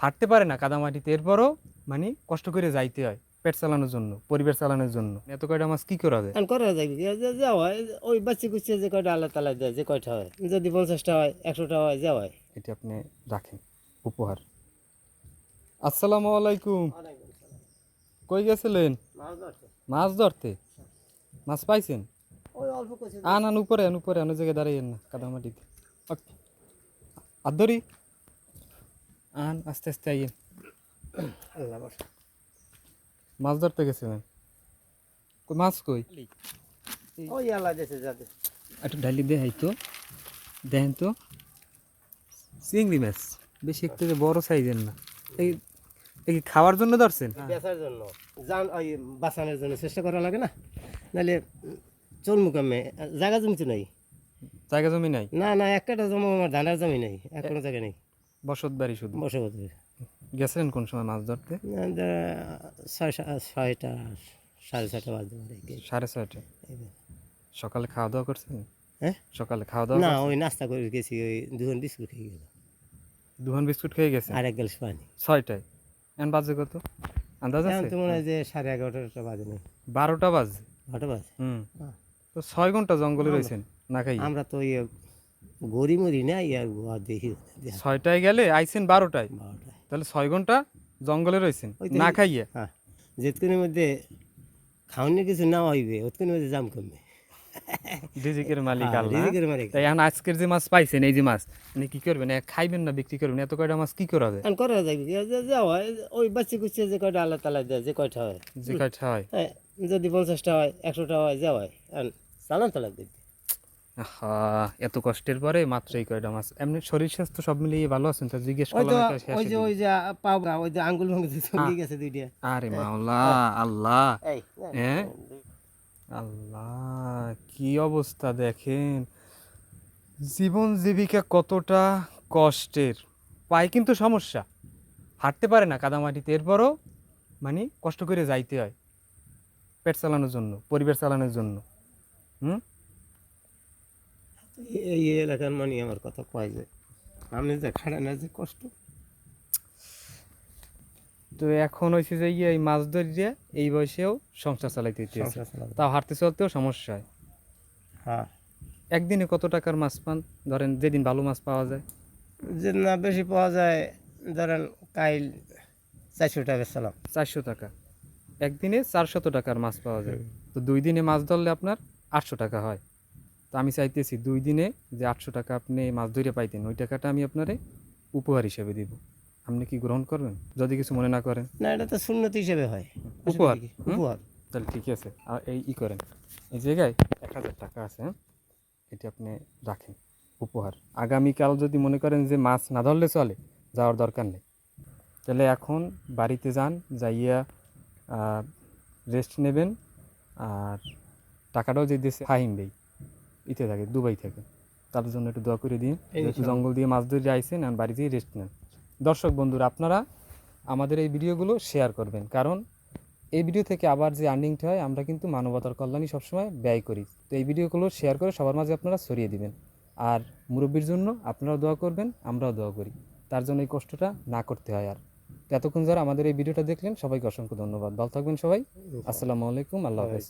হাঁটতে পারে না কাদামাটিতে এরপরও মানে কষ্ট করে যাইতে হয় পেট চালানোর জন্য পরিবার চালানোর জন্য। এত কয়টা মাছ কি করা যায়? করা যায়? যা হয় ওই বাচ্চা কুচিয়ে যে কয়টা আল্লাহ তালা দেয় যে কয়টা হয়? যদি পঞ্চাশটা হয় একশোটা হয় যা হয়। এটি আপনি রাখেন উপহার। আসসালামু আলাইকুম। কই গেছিলেন? মাছ ধরতে। মাছ পাইছেন? ওই আন আন উপরে আন উপরে আন জায়গায় দাঁড়াইয়েন না কাদামাটিতে। আর ধরি। আন আস্তে আস্তে আইয়েন আল্লাহ বর্ষা। মাছ ধরতে গেছিলেন? মাছ কই? ওই আল্লাহ দেশে যাতে একটু ডালি দেখাই তো। দেখেন তো চিংড়ি মাছ। বেশি একটু যে বড় সাইজের না। এই এই কি খাওয়ার জন্য ধরছেন? বেচার জন্য। জান ওই বাঁচানোর জন্য চেষ্টা করা লাগে না? নাহলে চল মুকামে। জায়গা জমি তো নাই? জায়গা জমি নাই? না না একটা জমি আমার ধানের জমি নাই। এক কোনো জায়গা নেই। বসত বাড়ি শুধু? বসবাস গেছিলেন কোন সময় মাছ ধরতে? ছয় ছয়টা সাড়ে ছয়টা বাজতে পারে সাড়ে ছয়টা? সকালে খাওয়া দাওয়া করছেন? হ্যাঁ? সকালে খাওয়া দাওয়া না ওই নাস্তা করে গেছি ওই দুজন বিস্কুট খেয়ে গেল দুহান বিস্কুট খেয়ে গেছে আর এক গ্লাস পানি। ছয়টায়? এখন বাজে কত? আন্দাজ আছে? তো মনে হয় যে সাড়ে এগারোটা বাজে নেই বারোটা বাজে? ঘটা বাজে? হুম। তো ছয় ঘণ্টা জঙ্গলে রয়েছেন না খাই আমরা তো ইয়ে গড়ি মরি না ইয়ার গুয়া দেখি ছয়টায় গেলে আইছেন বারোটায়। বারোটায়। তাহলে ছয় ঘণ্টা জঙ্গলে রয়েছেন না খাইয়ে? হ্যাঁ যেতক্ষণের মধ্যে খাওয়ানোর কিছু না হইবে ওতক্ষণের মধ্যে জাম কমবে ডিজিকের মালিক হ্যাঁ, আল্লাহ। রিজিকের মালিক। তাই এখন আজকের যে মাছ পাইছেন এই যে মাছ মানে কি করবেন? খাইবেন না বিক্রি করবেন? এত কয়টা মাছ কি করা যায়? করা যায় কি? যা হয় ওই বাচ্চা কুচিয়ে যে কয়টা আল্লাহ তালা দেয় যে কয়টা হয়। যে কয়টা হয়। হ্যাঁ, যদি পঞ্চাশটা হয় একশোটা হয় যা হয় চালান তো লাগবে এত কষ্টের পরে মাত্র এই কয়টা মাছ? এমনি শরীর স্বাস্থ্য সব মিলিয়ে ভালো আছেন তা জিজ্ঞেস করলাম ওই যে ওই যে পাবনা ওই যে আঙ্গুল ভাঙে চলে গেছে দুইটা। আরে মাওলা আল্লাহ। হ্যাঁ? আল্লাহ কি অবস্থা দেখেন। জীবন জীবিকা কতটা কষ্টের। পায়ে কিন্তু সমস্যা। হাঁটতে পারে না কাদামাটিতে এরপরও মানে কষ্ট করে যাইতে হয়। পেট চালানোর জন্য পরিবার চালানোর জন্য। হুম? এই এলাকার মানে আমার কথা কয় যে আমি যে খাড়া না যে কষ্ট। তো এখন হয়েছে যে ইয়ে এই মাছ ধরিয়ে এই বয়সেও সংসার চালাইতে হইতেছে তাও হাঁটতে চলতেও সমস্যা হয়। হ্যাঁ। একদিনে কত টাকার মাছ পান? ধরেন যেদিন ভালো মাছ পাওয়া যায়। যে না বেশি পাওয়া যায় ধরেন কাইল চারশো টাকা বেচলাম চারশো টাকা। একদিনে চারশত টাকার মাছ পাওয়া যায়। তো দুই দিনে মাছ ধরলে আপনার আটশো টাকা হয়। তো আমি চাইতেছি দুই দিনে যে আটশো টাকা আপনি মাছ ধরে পাইতেন ওই টাকাটা আমি আপনারে উপহার হিসেবে দিব। আপনি কি গ্রহণ করবেন? যদি কিছু মনে না করেন। না এটা তো শূন্যত হিসেবে হয়। উপহার? উপহার। তাহলে ঠিক আছে। আর এই ই করেন। এই জায়গায় এক হাজার টাকা আছে হ্যাঁ? এটি আপনি রাখেন। উপহার। আগামীকাল যদি মনে করেন যে মাছ না ধরলে চলে যাওয়ার দরকার নেই। তাহলে এখন বাড়িতে যান যাইয়া রেস্ট নেবেন। আর টাকাটাও যে দেশে ফাহিম দেই ইতে থাকে দুবাই থাকে। তাদের জন্য একটু দোয়া করে দিন জঙ্গল দিয়ে মাছ ধরে আইসেন আর বাড়িতেই রেস্ট নেন। দর্শক বন্ধুরা আপনারা আমাদের এই ভিডিওগুলো শেয়ার করবেন। কারণ এই ভিডিও থেকে আবার যে আর্নিংটা হয় আমরা কিন্তু মানবতার কল্যাণই সবসময় ব্যয় করি। তো এই ভিডিওগুলো শেয়ার করে সবার মাঝে আপনারা ছড়িয়ে দিবেন। আর মুরব্বীর জন্য আপনারাও দোয়া করবেন আমরাও দোয়া করি। তার জন্য এই কষ্টটা না করতে হয় আর। এতক্ষণ যারা আমাদের এই ভিডিওটা দেখলেন সবাইকে অসংখ্য ধন্যবাদ। ভালো থাকবেন সবাই। আসসালামু আলাইকুম আল্লাহ হাফেজ।